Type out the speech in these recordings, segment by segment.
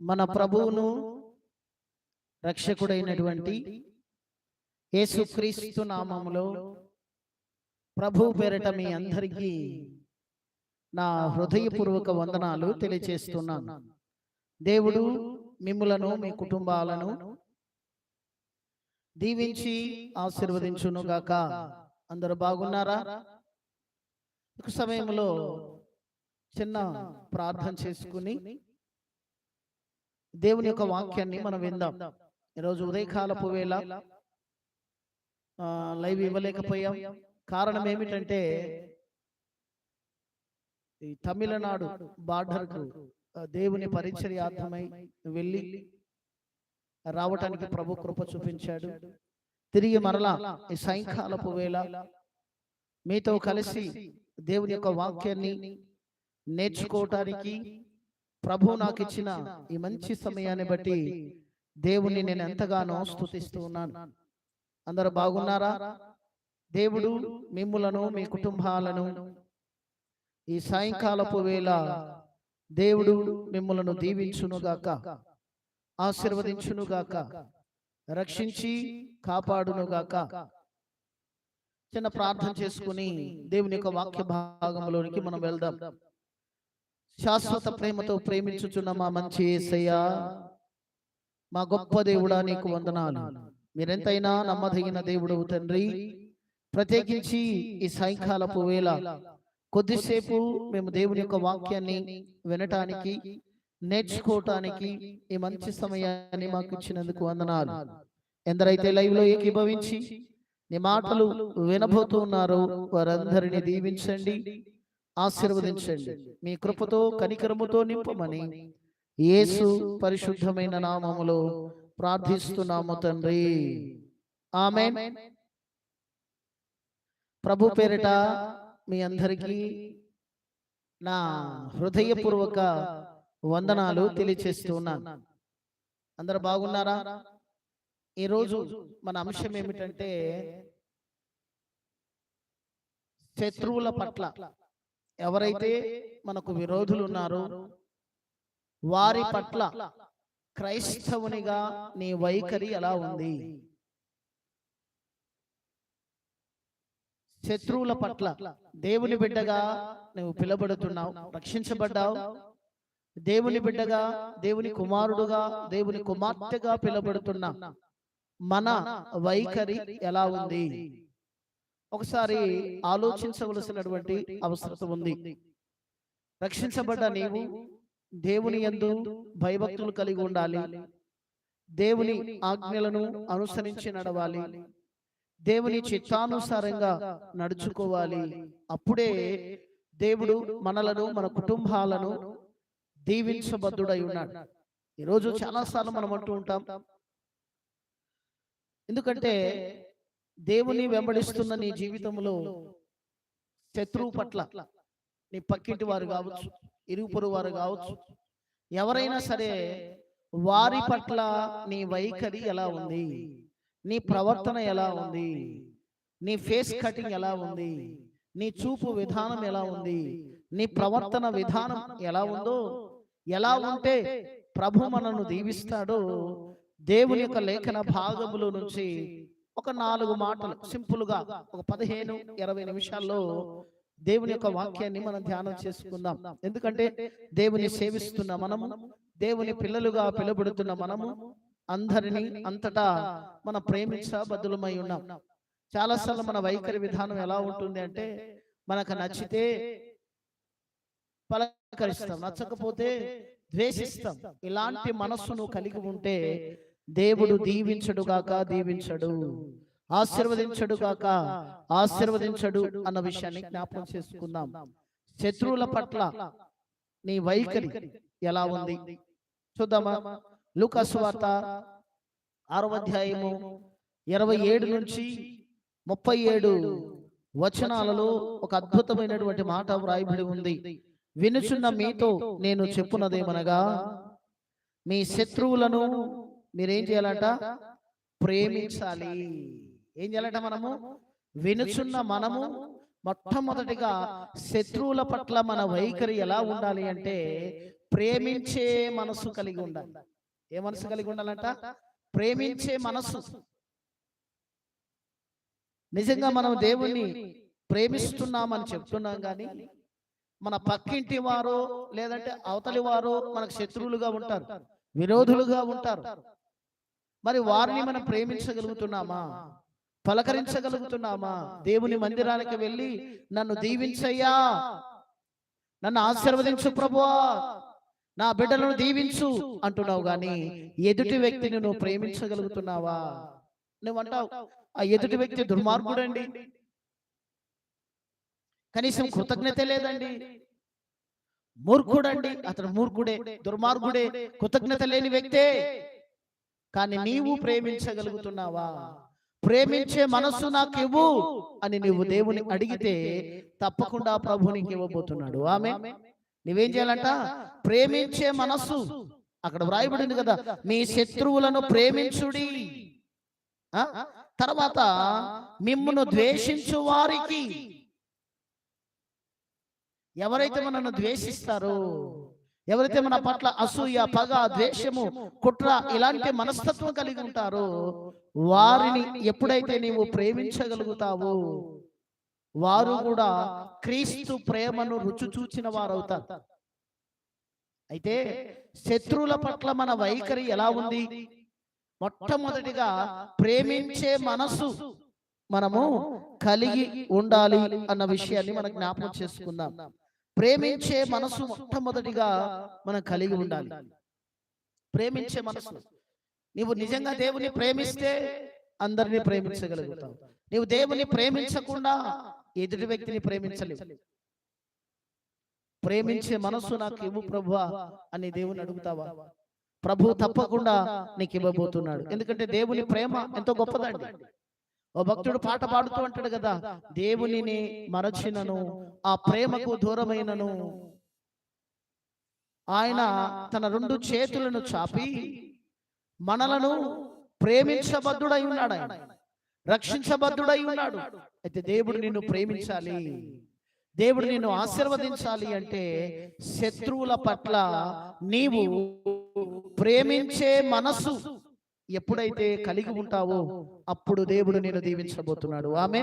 మన ప్రభువును రక్షకుడైనటువంటి యేసుక్రీస్తు నామములో ప్రభు పేరట మీ అందరికీ నా హృదయపూర్వక వందనాలు తెలియచేస్తున్నాను. దేవుడు మిమ్ములను మీ కుటుంబాలను దీవించి ఆశీర్వదించును గాక. అందరూ బాగున్నారా? ఒక సమయంలో చిన్న ప్రార్థన చేసుకుని దేవుని యొక్క వాక్యాన్ని మనం విందాం. ఈరోజు ఉదయకాలపు వేళ లైవ్ ఇవ్వలేకపోయాం. కారణం ఏమిటంటే ఈ తమిళనాడు బార్డర్కు దేవుని పరిచర్యార్థమై వెళ్ళి రావటానికి ప్రభు కృప చూపించాడు. తిరిగి మరలా ఈ సాయంకాలపు వేళ మీతో కలిసి దేవుని యొక్క వాక్యాన్ని నేర్చుకోవటానికి ప్రభు నాకు ఇచ్చిన ఈ మంచి సమయాన్ని బట్టి దేవుని నేను ఎంతగానో స్తుతిస్తూ ఉన్నాను. అందరూ బాగున్నారా? దేవుడు మిమ్ములను మీ కుటుంబాలను ఈ సాయంకాలపు వేళ దేవుడు మిమ్ములను దీవించునుగాక ఆశీర్వదించునుగాక రక్షించి కాపాడునుగాక చిన్న ప్రార్థన చేసుకుని దేవుని యొక్క వాక్య భాగంలోనికి మనం వెళ్దాం. శాశ్వత ప్రేమతో ప్రేమించుచున్న మా మంచి ఏసయ్యా మా గొప్ప దేవుడా నీకు వందనాలు. మీరెంతైనా నమ్మదగిన దేవుడు తండ్రి. ప్రత్యేకించి ఈ సాయంకాలపు వేళ కొద్దిసేపు మేము దేవుని యొక్క వాక్యాన్ని వినటానికి నేర్చుకోవటానికి ఈ మంచి సమయాన్ని మాకు ఇచ్చినందుకు వందనాలు. ఎందరైతే లైవ్లో ఏకీభవించి నీ మాటలు వినబోతున్నారో వారందరినీ దీవించండి. ఆశీర్వదించండి. మీ కృపతో కనికరముతో నింపమని యేసు పరిశుద్ధమైన నామములో ప్రార్థిస్తున్నాము తండ్రి. ఆమె ప్రభు పేరిట మీ అందరికీ నా హృదయపూర్వక వందనాలు తెలియచేస్తున్నాను. అందరు బాగున్నారా? ఈరోజు మన అంశం ఏమిటంటే శత్రువుల పట్ల. ఎవరైతే మనకు విరోధులు ఉన్నారో వారి పట్ల క్రైస్తవునిగా నీ వైఖరి ఎలా ఉంది? శత్రువుల పట్ల దేవుని బిడ్డగా నువ్వు పిలబడుతున్నావు రక్షించబడ్డావు. దేవుని బిడ్డగా దేవుని కుమారుడుగా దేవుని కుమార్తెగా పిలబడుతున్నా మన వైఖరి ఎలా ఉంది? ఒకసారి ఆలోచించవలసినటువంటి అవసరం ఉంది. రక్షించబడ్డ నీవు దేవుని యందు భయభక్తులు కలిగి ఉండాలి. దేవుని ఆజ్ఞలను అనుసరించి నడవాలి. దేవుని చిత్తానుసారంగా నడుచుకోవాలి. అప్పుడే దేవుడు మనలను మన కుటుంబాలను దీవించబద్ధుడై ఉన్నాడు. ఈరోజు చాలాసార్లు మనం అంటూ ఉంటాం ఎందుకంటే దేవుని వెంబడిస్తున్న నీ జీవితంలో శత్రువు పట్ల నీ పక్కింటి వారు కావచ్చు ఇరుగు పొరుగు వారు కావచ్చు ఎవరైనా సరే వారి పట్ల నీ వైఖరి ఎలా ఉంది? నీ ప్రవర్తన ఎలా ఉంది? నీ ఫేస్ కటింగ్ ఎలా ఉంది? నీ చూపు విధానం ఎలా ఉంది? నీ ప్రవర్తన విధానం ఎలా ఉందో ఎలా ఉంటే ప్రభు మనను దీవిస్తాడో దేవుని యొక్క లేఖన భాగములో నుంచి ఒక నాలుగు మాటలు సింపుల్గా ఒక పదిహేను ఇరవై నిమిషాల్లో దేవుని యొక్క వాక్యాన్ని మనం ధ్యానం చేసుకుందాం. ఎందుకంటే దేవుని సేవిస్తున్న మనము దేవుని పిల్లలుగా పిలువబడుతున్న మనము అందరినీ అంతటా మన ప్రేమించ బద్దులమై ఉన్నాం. చాలాసార్లు మన వైఖరి విధానం ఎలా ఉంటుంది అంటే మనకు నచ్చితే పలకరిస్తాం నచ్చకపోతే ద్వేషిస్తాం. ఇలాంటి మనస్సును కలిగి ఉంటే దేవుడు దీవించడుగాక దీవించడు ఆశీర్వదించడుగాక ఆశీర్వదించడు అన్న విషయాన్ని జ్ఞాపకం చేసుకుందాం. శత్రువుల పట్ల నీ వైఖరి ఎలా ఉంది? చూద్దామా? లూకాసు వార్త అధ్యాయము ఇరవై ఏడు నుంచి ముప్పై ఏడు వచనాలలో ఒక అద్భుతమైనటువంటి మాట వ్రాయబడి ఉంది. వినుచున్న మీతో నేను చెప్పున్నదేమనగా మీ శత్రువులను మీరేం చేయాలంట? ప్రేమించాలి. ఏం చేయాలంట మనము? వినుచున్న మనము మొట్టమొదటిగా శత్రువుల పట్ల మన వైఖరి ఎలా ఉండాలి అంటే ప్రేమించే మనసు కలిగి ఉండాలి. ఏ మనసు కలిగి ఉండాలంట? ప్రేమించే మనసు. నిజంగా మనం దేవుణ్ణి ప్రేమిస్తున్నామని చెప్తున్నాం కానీ మన పక్కింటి వారు లేదంటే అవతలి వారు మనకు శత్రువులుగా ఉంటారు. విరోధులుగా ఉంటారు. మరి వారిని మనం ప్రేమించగలుగుతున్నామా? పలకరించగలుగుతున్నామా? దేవుని మందిరానికి వెళ్ళి నన్ను దీవించయ్యా. నన్ను ఆశీర్వదించు ప్రభువా. నా బిడ్డలను దీవించు అంటున్నావు గాని ఎదుటి వ్యక్తిని నువ్వు ప్రేమించగలుగుతున్నావా? నువ్వు అంటావు ఆ ఎదుటి వ్యక్తి దుర్మార్గుడండి. కనీసం కృతజ్ఞత లేదండి. మూర్ఖుడండి. అతను మూర్ఖుడే దుర్మార్గుడే కృతజ్ఞత లేని వ్యక్తే. కానీ నీవు ప్రేమించగలుగుతున్నావా? ప్రేమించే మనస్సు నాకు ఇవ్వు అని నీవు దేవుని అడిగితే తప్పకుండా ప్రభు నీకు ఇవ్వబోతున్నాడు. ఆమె నువ్వేం చేయాలంట? ప్రేమించే మనస్సు. అక్కడ వ్రాయబడింది కదా మీ శత్రువులను ప్రేమించుడి? తర్వాత మిమ్మును ద్వేషించు వారికి. ఎవరైతే మనను ద్వేషిస్తారో ఎవరైతే మన పట్ల అసూయ పగ ద్వేషము కుట్ర ఇలాంటి మనస్తత్వం కలిగి ఉంటారో. వారిని ఎప్పుడైతే నీవు ప్రేమించగలుగుతావో వారు కూడా క్రీస్తు ప్రేమను రుచి చూచిన వారవుతారు. అయితే శత్రువుల పట్ల మన వైఖరి ఎలా ఉంది? మొట్టమొదటిగా ప్రేమించే మనసు మనము కలిగి ఉండాలి అన్న విషయాన్ని మనం జ్ఞాపకం చేసుకుందాం. ప్రేమించే మనసు మొట్టమొదటిగా మనం కలిగి ఉండాలి. ప్రేమించే మనసు. నీవు నిజంగా దేవుని ప్రేమిస్తే అందరినీ ప్రేమించగలుగుతావు. నీవు దేవుని ప్రేమించకుండా ఎదుటి వ్యక్తిని ప్రేమించలేవు. ప్రేమించే మనసు నాకు ఇవ్వు ప్రభు అని దేవుని అడుగుతావా? ప్రభు తప్పకుండా నీకు ఇవ్వబోతున్నాడు ఎందుకంటే దేవుని ప్రేమ ఎంతో గొప్పదండి. ఓ భక్తుడు పాట పాడుతూ అంటాడు కదా దేవునిని మరచినను ఆ ప్రేమకు దూరమైనను. ఆయన తన రెండు చేతులను చాపి మనలను ప్రేమించబద్ధుడై ఉన్నాడు ఆయన. రక్షించబద్ధుడై ఉన్నాడు. అయితే దేవుడు నిన్ను ప్రేమించాలి. దేవుడు నిన్ను ఆశీర్వదించాలి అంటే శత్రువుల పట్ల నీవు ప్రేమించే మనసు ఎప్పుడైతే కలిగి ఉంటావో అప్పుడు దేవుడు నేను దీవించబోతున్నాడు. ఆమె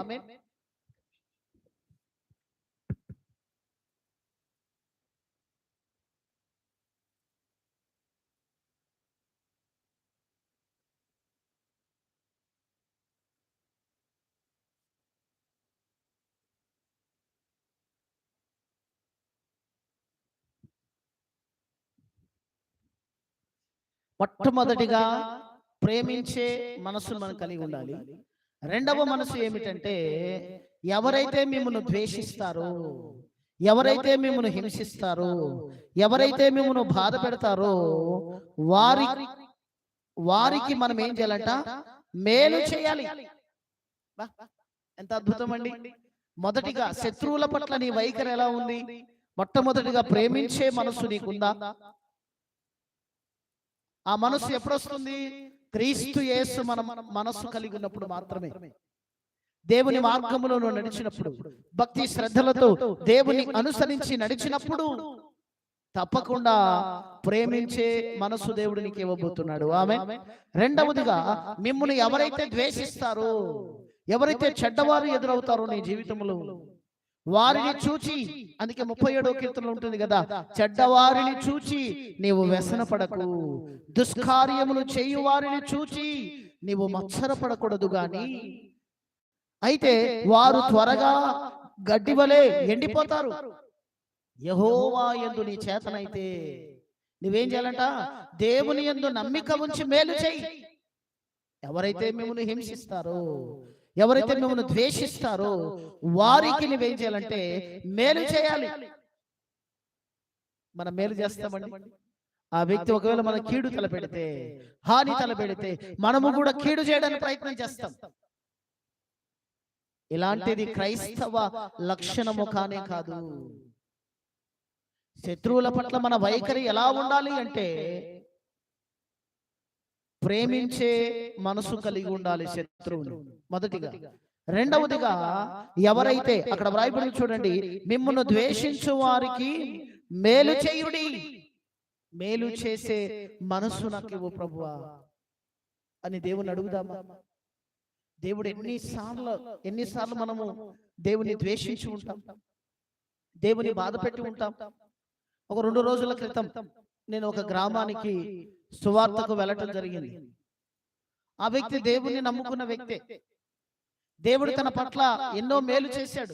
మొట్టమొదటిగా ప్రేమించే మనసు మనం కలిగి ఉండాలి. రెండవ మనసు ఏమిటంటే ఎవరైతే మిమ్మల్ని ద్వేషిస్తారో ఎవరైతే మిమ్మల్ని హింసిస్తారో ఎవరైతే మిమ్మల్ని బాధ పెడతారో వారి వారికి మనం ఏం చేయాలంట? మేలు చేయాలి. ఎంత అద్భుతం అండి మొదటిగా శత్రువుల పట్ల నీ వైఖరి ఎలా ఉంది? మొట్టమొదటిగా ప్రేమించే మనసు నీకుందా? ఆ మనస్సు ఎప్పుడు వస్తుంది క్రీస్తు యేసు మన మనస్సు కలిగి ఉన్నప్పుడు మాత్రమే. దేవుని మార్గములో నువ్వు నడిచినప్పుడు భక్తి శ్రద్ధలతో దేవుని అనుసరించి నడిచినప్పుడు తప్పకుండా ప్రేమించే మనసు దేవుడు నీకు ఇవ్వబోతున్నాడు. ఆమె రెండవదిగా మిమ్మల్ని ఎవరైతే ద్వేషిస్తారో ఎవరైతే చెడ్డవారు ఎదురవుతారో నీ జీవితంలో వారిని చూచి అందుకే ముప్పై ఏడో కీర్తనలో ఉంటుంది కదా చెడ్డవారిని చూచి నీవు వ్యసన పడకు దుష్కార్యములు చేయు వారిని చూచి నీవు మత్సరపడకూడదు గాని. అయితే వారు త్వరగా గడ్డి వలె ఎండిపోతారు. యహోవా ఎందు నీ చేతనైతే నువ్వేం చేయాలంట? దేవుని ఎందు నమ్మిక ఉంచి మేలు చేయి. ఎవరైతే మిమ్మల్ని హింసిస్తారో ఎవరైతే మిమ్మల్ని ద్వేషిస్తారో వారికి నువ్వేం చేయాలంటే మేలు చేయాలి. మనం మేలు చేస్తామండి. ఆ వ్యక్తి ఒకవేళ మన కీడు తలపెడితే హాని తలపెడితే మనము కూడా కీడు చేయడానికి ప్రయత్నం చేస్తాం. ఇలాంటిది క్రైస్తవ లక్షణము కానే కాదు. శత్రువుల పట్ల మన వైఖరి ఎలా ఉండాలి అంటే ప్రేమించే మనసు కలిగి ఉండాలి శత్రువుని. మొదటిగా. రెండవదిగా ఎవరైతే అక్కడ వ్రాయబడి చూడండి మిమ్మల్ని ద్వేషించు వారికి మేలు చేయుడి. మేలు చేసే మనస్సు నాకు ఇవ్వు ప్రభువా. అని దేవుని అడుగుదామా? దేవుడు ఎన్నిసార్లు ఎన్నిసార్లు మనము దేవుని ద్వేషించి ఉంటాం? దేవుని బాధ పెట్టి ఉంటాం? ఒక రెండు రోజుల క్రితం నేను ఒక గ్రామానికి సువార్తకు వెళ్ళటం జరిగింది. ఆ వ్యక్తి దేవుని నమ్ముకున్న వ్యక్తే. దేవుడు తన పట్ల ఎన్నో మేలు చేశాడు.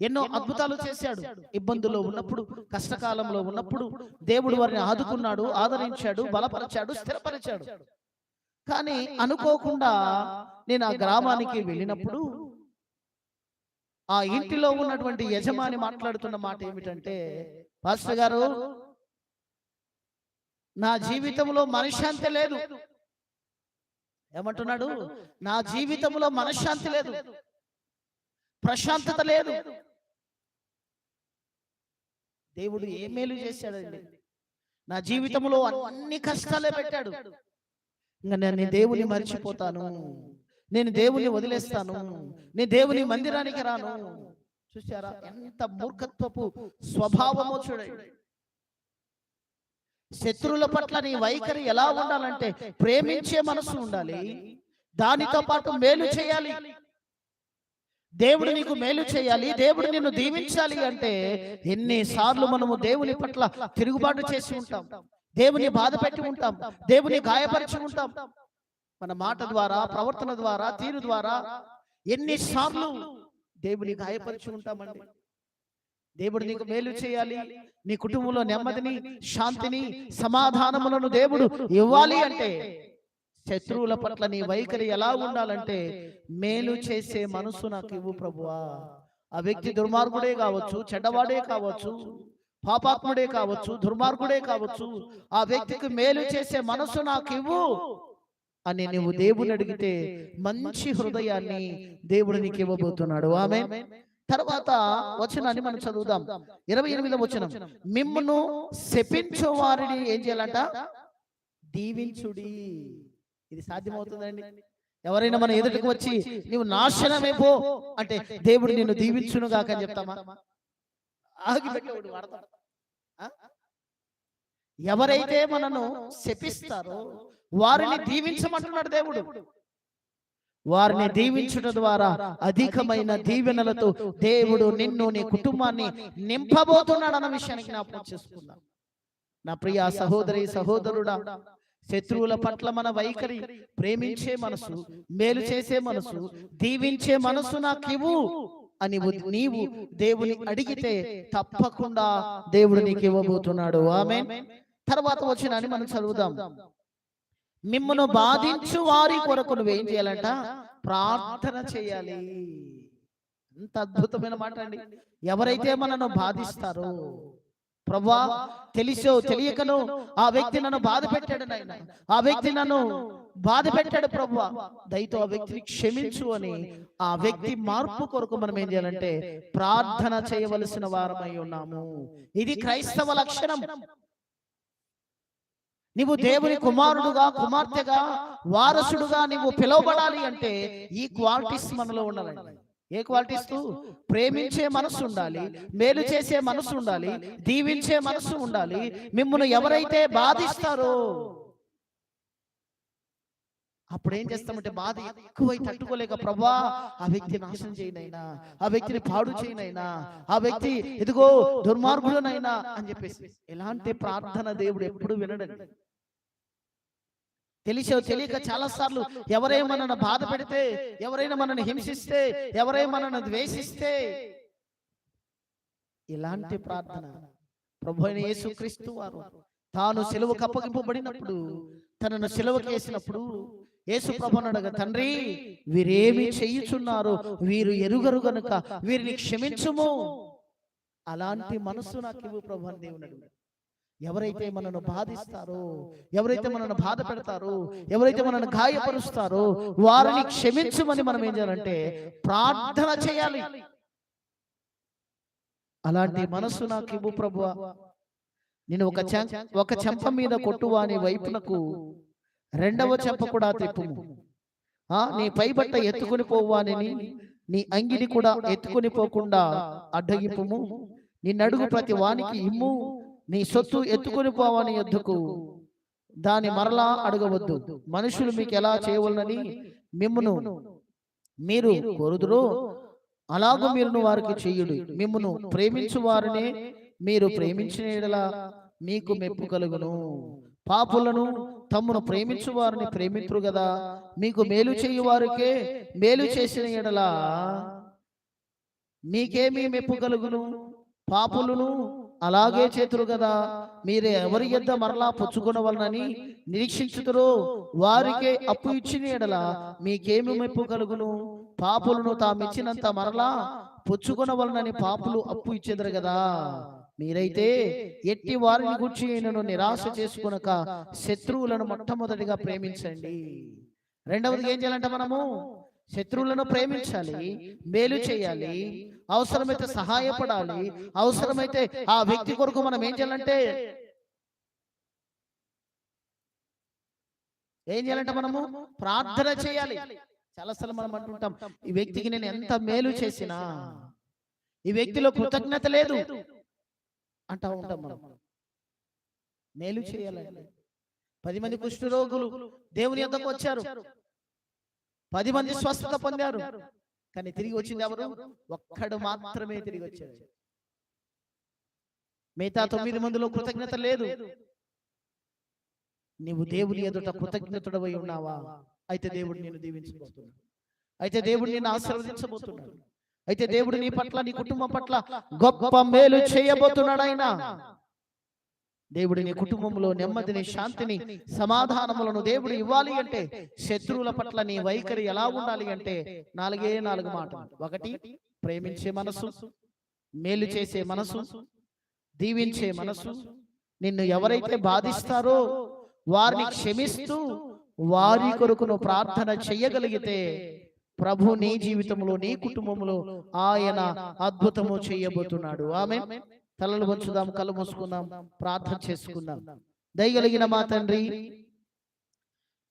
ఎన్నో అద్భుతాలు చేశాడు. ఇబ్బందుల్లో ఉన్నప్పుడు కష్టకాలంలో ఉన్నప్పుడు దేవుడు వారిని ఆదుకున్నాడు ఆదరించాడు బలపరిచాడు స్థిరపరిచాడు. కానీ అనుకోకుండా నేను ఆ గ్రామానికి వెళ్ళినప్పుడు ఆ ఇంటిలో ఉన్నటువంటి యజమాని మాట్లాడుతున్న మాట ఏమిటంటే పాస్టర్ గారు నా జీవితంలో మనశ్శాంతి లేదు. ఏమంటున్నాడు? నా జీవితంలో మనశ్శాంతి లేదు. ప్రశాంతత లేదు. దేవుడు ఏ మేలు చేశాడండి? నా జీవితంలో అన్ని కష్టాలే పెట్టాడు. ఇంకా నేను దేవుని మర్చిపోతాను. నేను దేవుని వదిలేస్తాను. నేను దేవుని మందిరానికి రాను. చూసారా ఎంత మూర్ఖత్వపు స్వభావమో చూడండి. శత్రువుల పట్ల నీ వైఖరి ఎలా ఉండాలంటే ప్రేమించే మనసు ఉండాలి. దానితో పాటు మేలు చేయాలి. దేవుడు నీకు మేలు చేయాలి. దేవుడు నిన్ను దీవించాలి అంటే ఎన్నిసార్లు మనము దేవుని పట్ల తిరుగుబాటు చేసి ఉంటాం. దేవుని బాధ పెట్టి ఉంటాం. దేవుని గాయపరిచి ఉంటాం. మన మాట ద్వారా ప్రవర్తన ద్వారా తీరు ద్వారా ఎన్నిసార్లు దేవుని గాయపరిచి ఉంటామండి. దేవుడు నీకు మేలు చేయాలి. నీ కుటుంబంలో నెమ్మదిని శాంతిని సమాధానములను దేవుడు ఇవ్వాలి అంటే శత్రువుల పట్ల నీ వైఖరి ఎలా ఉండాలంటే మేలు చేసే మనసు నాకు ఇవ్వు ప్రభువా. ఆ వ్యక్తి దుర్మార్గుడే కావచ్చు చెడ్డవాడే కావచ్చు పాపాత్ముడే కావచ్చు దుర్మార్గుడే కావచ్చు ఆ వ్యక్తికి మేలు చేసే మనసు నాకు ఇవ్వు అని నువ్వు దేవుని అడిగితే మంచి హృదయాన్ని దేవుడు నీకు ఇవ్వబోతున్నాడు. ఆమె తర్వాత వచనాన్ని మనం చదువుదాం. ఇరవై ఎనిమిదో వచనం. మిమ్మును శపించు వారిని ఏం చేయాలంట? దీవించుడి. ఇది సాధ్యమవుతుందండి? ఎవరైనా మన ఎదుటికి వచ్చి నీవు నాశనమైపో అంటే దేవుడు నిన్ను దీవించును గాక అని చెప్తామా? ఆగిపెట్టేవాడు వాడతాడు? ఎవరైతే మనను శపిస్తారో వారిని దీవించమంటున్నాడు దేవుడు. వారిని దీవించుట ద్వారా అధికమైన దీవెనలతో దేవుడు నిన్ను నీ కుటుంబాన్ని నింపబోతున్నాడు అన్న విషయాన్ని జ్ఞాపకం చేసుకుందాం. నా ప్రియ సహోదరి సహోదరుడా శత్రువుల పట్ల మన వైఖరి ప్రేమించే మనసు మేలు చేసే మనసు దీవించే మనసు నాకివ్వు అని నీవు దేవుని అడిగితే తప్పకుండా దేవుడు నీకు ఇవ్వబోతున్నాడు. ఆమె తర్వాత వచ్చిన మనం చదువుదాం. మిమ్మను బాధించు వారి కొరకు నువ్వేం చేయాలంట? ప్రార్థన చేయాలి. ఎంత అద్భుతమైన మాట అండి. ఎవరైతే మనను బాధిస్తారో ప్రభా తెలిసో తెలియకనో ఆ వ్యక్తి నన్ను బాధ పెట్టాడు నాయన. ఆ వ్యక్తి నన్ను బాధ పెట్టాడు ప్రభు. దయతో ఆ వ్యక్తిని క్షమించు అని ఆ వ్యక్తి మార్పు కొరకు మనం ఏం చేయాలంటే ప్రార్థన చేయవలసిన వారమై ఉన్నాము. ఇది క్రైస్తవ లక్షణం. నీవు దేవుని కుమారుడుగా కుమార్తెగా వారసుడుగా నీవు పిలువబడాలి అంటే ఈ క్వాలిటీస్ మనలో ఉండాలండి. ఏ క్వాలిటీస్? ప్రేమించే మనసు ఉండాలి మేలు చేసే మనసు ఉండాలి దీవించే మనసు ఉండాలి మిమ్మల్ని ఎవరైతే బాధిస్తారో అప్పుడు ఏం చేస్తామంటే బాధ ఎక్కువై తట్టుకోలేక ప్రభా ఆ వ్యక్తి నాశనం చేయనైనా ఆ వ్యక్తిని పాడు చేయనైనా ఆ వ్యక్తి ఇదిగో దుర్మార్గులనైనా అని చెప్పేసి ఎలాంటి ప్రార్థన దేవుడు ఎప్పుడు వినడండి. తెలిసో తెలియక చాలా సార్లు ఎవరైనా మనల్ని బాధ పెడితే ఎవరైనా మనల్ని హింసిస్తే ఎవరైనా మనల్ని ద్వేషిస్తే ఇలాంటి ప్రార్థన ప్రభు అయిన యేసుక్రీస్తు వారు తాను సెలవుకు అప్పగింపబడినప్పుడు తనను సెలవుకి వేసినప్పుడు యేసు ప్రభు అడగ తండ్రి వీరేమి చేయుచున్నారు? వీరు ఎరుగరు గనుక వీరిని క్షమించుము. అలాంటి మనస్సు నాకు ఇవ్వు ప్రభు అని దేవుని అడిగాడు. ఎవరైతే మనను బాధిస్తారో ఎవరైతే మనను బాధ పెడతారో ఎవరైతే మనను గాయపరుస్తారో వారిని క్షమించమని మనం ఏం చేయాలంటే ప్రార్థన చేయాలి. అలాంటి మనస్సు నాకు ఇవ్వు ప్రభువా. నేను ఒక ఒక చెంప మీద కొట్టువాని వైపునకు రెండవ చెంప కూడా తిప్పుము. ఆ నీ పైబట్ట ఎత్తుకుని పోవాని నీ అంగిని కూడా ఎత్తుకుని పోకుండా అడ్డగింపుము నీ నడుగు ప్రతి వానికి ఇమ్ము. నీ సొత్తు ఎత్తుకొని పోవని ఎద్దుకు దాని మరలా అడగవద్దు. మనుషులు మీకు ఎలా చేయవలనని మిమ్మును. మీరు కోరుదురో అలాగూ మీరును వారికి చేయుడు. మిమ్మును ప్రేమించు వారినే మీరు ప్రేమించిన మీకు మెప్పు కలుగును. పాపులను తమ్మును ప్రేమించు వారిని ప్రేమితురు కదా. మీకు మేలు చేయు వారికే మేలు చేసిన ఎడల మీకేమీ మెప్పు కలుగును? పాపులను అలాగే చేతురు కదా. మీరే ఎవరి యొద్ద మరలా పుచ్చుకొనవలనని నిరీక్షించుతురో వారికే అప్పు ఇచ్చిన ఎడల మీకేమి మెప్పు కలుగును? పాపులను తామిచ్చినంత మరలా పుచ్చుకొనవలనని పాపులు అప్పు ఇచ్చేదరు కదా. మీరైతే ఎట్టి వారిని గుర్చి అయినను నిరాశ చేసుకునక శత్రువులను మొట్టమొదటిగా ప్రేమించండి. రెండవది ఏం చేయాలంటే మనము శత్రువులను ప్రేమించాలి మేలు చేయాలి అవసరమైతే సహాయపడాలి. అవసరమైతే ఆ వ్యక్తి కొరకు మనం ఏం చేయాలంటే ఏం చేయాలంటే మనము ప్రార్థన చేయాలి. చాలాసార్లు మనం అంటుంటాం ఈ వ్యక్తికి నేను ఎంత మేలు చేసినా ఈ వ్యక్తిలో కృతజ్ఞత లేదు అంటా ఉంటాం మనం. మేలు చేయాలండి. పది మంది కుష్ఠరోగులు దేవుని యొద్దకు వచ్చారు. పది మంది స్వస్థత పొందారు. కానీ తిరిగి వచ్చింది ఎవరు ఒక్కడు మాత్రమే తిరిగి వచ్చాడు మిగతా తొమ్మిది మందిలో కృతజ్ఞత లేదు. నీవు దేవుని ఎదుట కృతజ్ఞతుడవై ఉన్నావా? అయితే దేవుడు నేను దీవించబోతున్నాడు. అయితే దేవుడు నేను ఆశీర్వదించబోతున్నాడు. అయితే దేవుడు నీ పట్ల నీ కుటుంబం పట్ల గొప్ప మేలు చేయబోతున్నాడు ఆయన. దేవుడి నీ కుటుంబంలో నెమ్మదిని శాంతిని సమాధానములను దేవుడు ఇవ్వాలి అంటే శత్రువుల పట్ల నీ వైఖరి ఎలా ఉండాలి అంటే నాలుగే నాలుగు మాటలు. ఒకటి ప్రేమించే మనసు మేలు చేసే మనసు దీవించే మనసు నిన్ను ఎవరైతే బాధిస్తారో వారిని క్షమిస్తూ వారి కొరకు నువ్వు ప్రార్థన చెయ్యగలిగితే ప్రభు నీ జీవితంలో నీ కుటుంబంలో ఆయన అద్భుతము చేయబోతున్నాడు. ఆమె తలలు వంచుదాం కళ్ళు మూసుకుందాం ప్రార్థన చేసుకుందాం. దయగలిగిన మా తండ్రి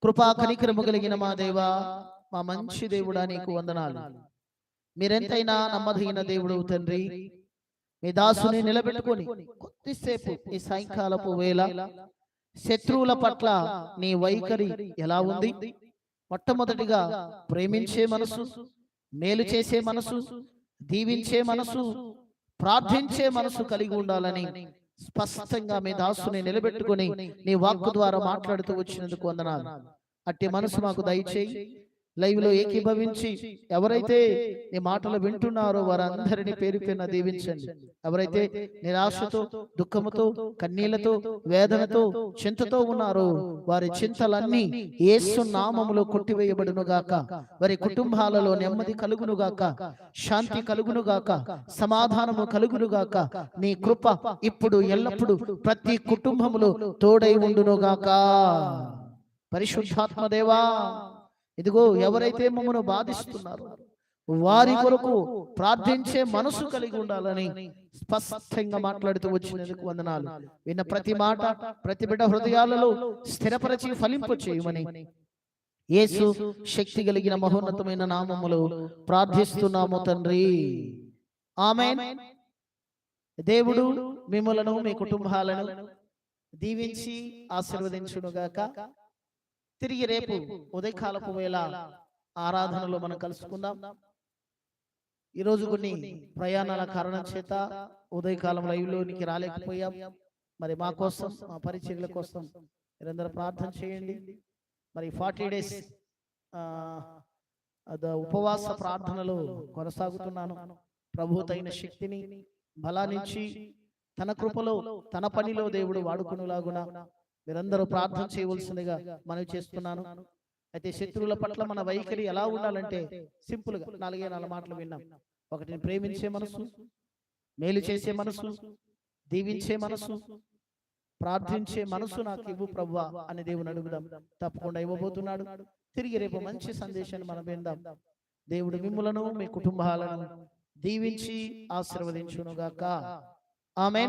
కృపా కనికరము కలిగిన మా దేవా మా మంచి దేవుడా నీకు వందనాలు. మీరెంతైనా నమ్మదగిన దేవుడు తండ్రి మీ దాసుని నిలబెట్టుకొని కొద్దిసేపు ఈ సాయంకాలపు వేళ శత్రువుల పట్ల నీ వైఖరి ఎలా ఉంది? మొట్టమొదటిగా ప్రేమించే మనసు మేలు చేసే మనసు దీవించే మనసు ప్రార్థించే మనసు కలిగి ఉండాలని స్పష్టంగా మీ దాసుని నిలబెట్టుకొని నీ వాక్కు ద్వారా మాట్లాడుతూ వచ్చినందుకు వందనాలు. అట్టి మనసు మాకు దయచేయి. లైవ్లో ఏకీభవించి ఎవరైతే నీ మాటలు వింటున్నారో వారందరినీ పేరు పేరున దీవించండి. ఎవరైతే నిరాశతో దుఃఖముతో కన్నీళ్ళతో వేదనతో చింతతో ఉన్నారో వారి చింతలన్నీ యేసు నామములో కొట్టివేయబడును గాక. వారి కుటుంబాలలో నెమ్మది కలుగును గాక. శాంతి కలుగును గాక. సమాధానము కలుగును గాక. నీ కృప ఇప్పుడు ఎల్లప్పుడు ప్రతి కుటుంబములో తోడై ఉండును గాక. పరిశుద్ధాత్మ దేవా. ఇదిగో ఎవరైతే మమ్మను బాధిస్తున్నారో వారి కొరకు ప్రార్థించే మనసు కలిగి ఉండాలని స్పష్టంగా మాట్లాడుతూ వచ్చినందుకు వందనాలు. విన్న ప్రతి మాట ప్రతి బిడ్డ హృదయాలలో స్థిరపరచి ఫలింపు చేయమని. యేసు శక్తి కలిగిన మహోన్నతమైన నామములో ప్రార్థిస్తున్నాము తండ్రి. ఆమె దేవుడు మిమ్మలను మీ కుటుంబాలను దీవించి ఆశీర్వదించునుగాక. తిరిగి రేపు ఉదయకాలపు వేళ ఆరాధనలో మనం కలుసుకుందాం. ఈరోజు కొన్ని ప్రయాణాల కారణం చేత ఉదయకాలం లైవ్ లోనికి రాలేకపోయాం. మరి మా కోసం మా పరిచర్ల కోసం మీరందరూ ప్రార్థన చేయండి. మరి ఫార్టీ డేస్ ఉపవాస ప్రార్థనలో కొనసాగుతున్నాను. ప్రభు తగిన శక్తిని బలాన్నిచ్చి తన కృపలో తన పనిలో దేవుడు వాడుకునేలాగున మీరందరూ ప్రార్థన చేయవలసిందిగా మనవి చేస్తున్నాను. అయితే శత్రువుల పట్ల మన వైఖరి ఎలా ఉండాలంటే సింపుల్గా నాలుగే నాలుగు మాటలు విన్నాం. ఒకటిని ప్రేమించే మనసు మేలు చేసే మనసు దీవించే మనసు ప్రార్థించే మనసు నాకు ఇవ్వు ప్రవ్వా అని దేవుని అడుగుదాం. తప్పకుండా ఇవ్వబోతున్నాడు. తిరిగి రేపు మంచి సందేశాన్ని మనం విందాం. దేవుడు మిమ్ములను మీ కుటుంబాలను దీవించి ఆశీర్వదించునుగాక. ఆమె